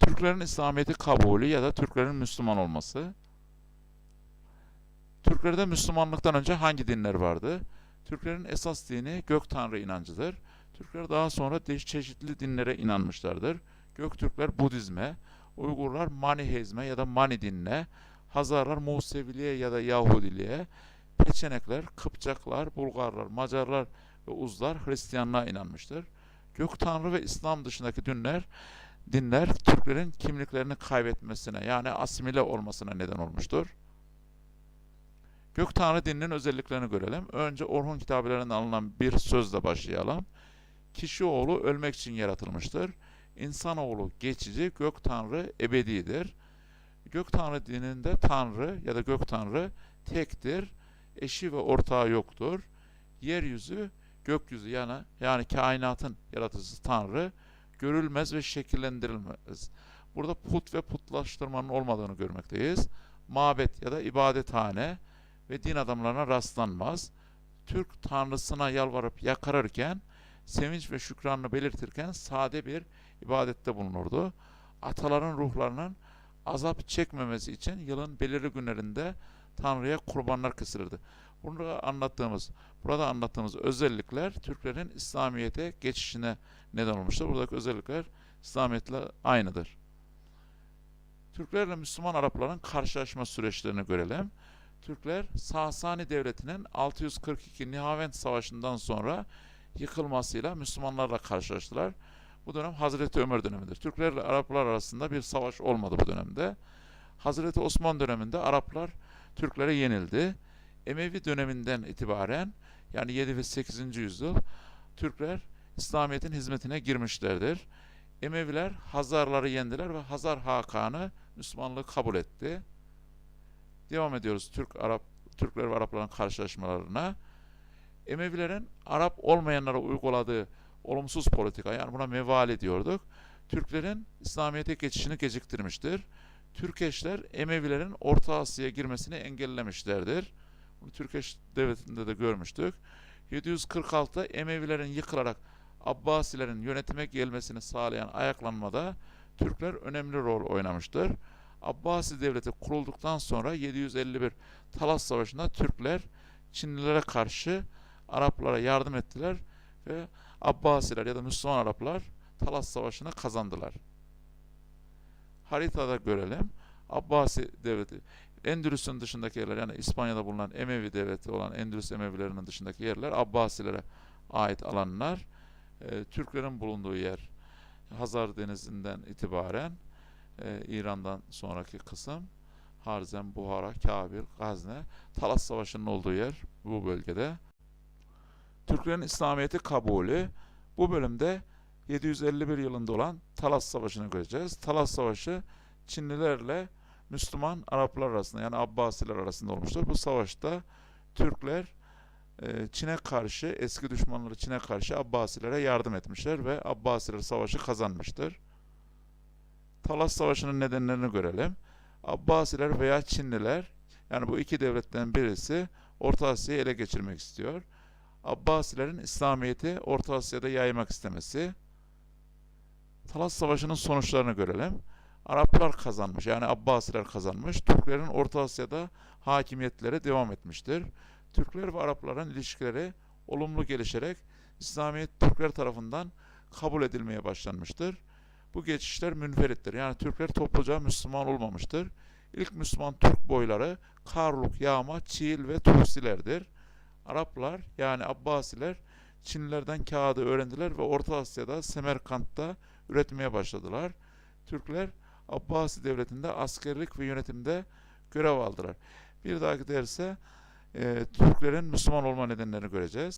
Türklerin İslamiyet'i kabulü ya da Türklerin Müslüman olması. Türklerde Müslümanlıktan önce hangi dinler vardı? Türklerin esas dini gök tanrı inancıdır. Türkler daha sonra çeşitli dinlere inanmışlardır. Göktürkler Budizme, Uygurlar Maniheizme ya da Mani dinine, Hazarlar Museviliğe ya da Yahudiliğe, Peçenekler, Kıpçaklar, Bulgarlar, Macarlar ve Uzlar Hristiyanlığa inanmıştır. Gök Tanrı ve İslam dışındaki dinler, dinler Türklerin kimliklerini kaybetmesine yani asimile olmasına neden olmuştur. Gök Tanrı dininin özelliklerini görelim. Önce Orhun kitabelerinde alınan bir sözle başlayalım. Kişi oğlu ölmek için yaratılmıştır. İnsanoğlu geçici, gök tanrı ebedidir. Gök tanrı dininde tanrı ya da gök tanrı tektir. Eşi ve ortağı yoktur. Yeryüzü, gökyüzü yani yani kainatın yaratıcısı tanrı görülmez ve şekillendirilmez. Burada put ve putlaştırmanın olmadığını görmekteyiz. Mabet ya da ibadethane ve din adamlarına rastlanmaz. Türk tanrısına yalvarıp yakarırken sevinç ve şükranını belirtirken sade bir ibadette bulunurdu. Ataların ruhlarının azap çekmemesi için yılın belirli günlerinde Tanrı'ya kurbanlar kesilirdi. Burada anlattığımız, burada anlattığımız özellikler Türklerin İslamiyet'e geçişine neden olmuştur. Buradaki özellikler İslamiyet'le aynıdır. Türklerle Müslüman Arapların karşılaşma süreçlerini görelim. Türkler Sasani Devleti'nin 642 Nihavend Savaşı'ndan sonra yıkılmasıyla Müslümanlarla karşılaştılar. Bu dönem Hazreti Ömer dönemidir. Türkler ile Araplar arasında bir savaş olmadı bu dönemde. Hazreti Osman döneminde Araplar Türklere yenildi. Emevi döneminden itibaren yani 7 ve 8. yüzyıl Türkler İslamiyet'in hizmetine girmişlerdir. Emeviler Hazarları yendiler ve Hazar Hakan'ı Müslümanlığı kabul etti. Devam ediyoruz Türk Arap Türkler ve Arapların karşılaşmalarına. Emevilerin Arap olmayanlara uyguladığı olumsuz politika yani buna mevali diyorduk. Türklerin İslamiyet'e geçişini geciktirmiştir. Türkeşler Emevilerin Orta Asya'ya girmesini engellemişlerdir. Bunu Türkeş devletinde de görmüştük. 746'da Emevilerin yıkılarak Abbasilerin yönetime gelmesini sağlayan ayaklanmada Türkler önemli rol oynamıştır. Abbasi devleti kurulduktan sonra 751 Talas Savaşı'nda Türkler Çinlilere karşı Araplara yardım ettiler ve Abbasiler ya da Müslüman Araplar Talas Savaşı'nı kazandılar. Haritada görelim. Abbasi devleti Endülüs'ün dışındaki yerler yani İspanya'da bulunan Emevi devleti olan Endülüs Emevilerinin dışındaki yerler Abbasilere ait alanlar. E, Türklerin bulunduğu yer Hazar Denizi'nden itibaren e, İran'dan sonraki kısım Harzem, Buhara, Kabil, Gazne, Talas Savaşı'nın olduğu yer bu bölgede. Türklerin İslamiyet'i kabulü bu bölümde 751 yılında olan Talas Savaşı'nı göreceğiz. Talas Savaşı Çinlilerle Müslüman Araplar arasında yani Abbasiler arasında olmuştur. Bu savaşta Türkler e, Çin'e karşı eski düşmanları Çin'e karşı Abbasilere yardım etmişler ve Abbasiler savaşı kazanmıştır. Talas Savaşı'nın nedenlerini görelim. Abbasiler veya Çinliler yani bu iki devletten birisi Orta Asya'yı ele geçirmek istiyor. Abbasilerin İslamiyet'i Orta Asya'da yaymak istemesi. Talas Savaşı'nın sonuçlarını görelim. Araplar kazanmış yani Abbasiler kazanmış. Türklerin Orta Asya'da hakimiyetleri devam etmiştir. Türkler ve Arapların ilişkileri olumlu gelişerek İslamiyet Türkler tarafından kabul edilmeye başlanmıştır. Bu geçişler münferittir. Yani Türkler topluca Müslüman olmamıştır. İlk Müslüman Türk boyları Karluk, Yağma, Çiğil ve Tusilerdir. Araplar yani Abbasiler Çinlilerden kağıdı öğrendiler ve Orta Asya'da Semerkant'ta üretmeye başladılar. Türkler Abbasi devletinde askerlik ve yönetimde görev aldılar. Bir dahaki derse e, Türklerin Müslüman olma nedenlerini göreceğiz.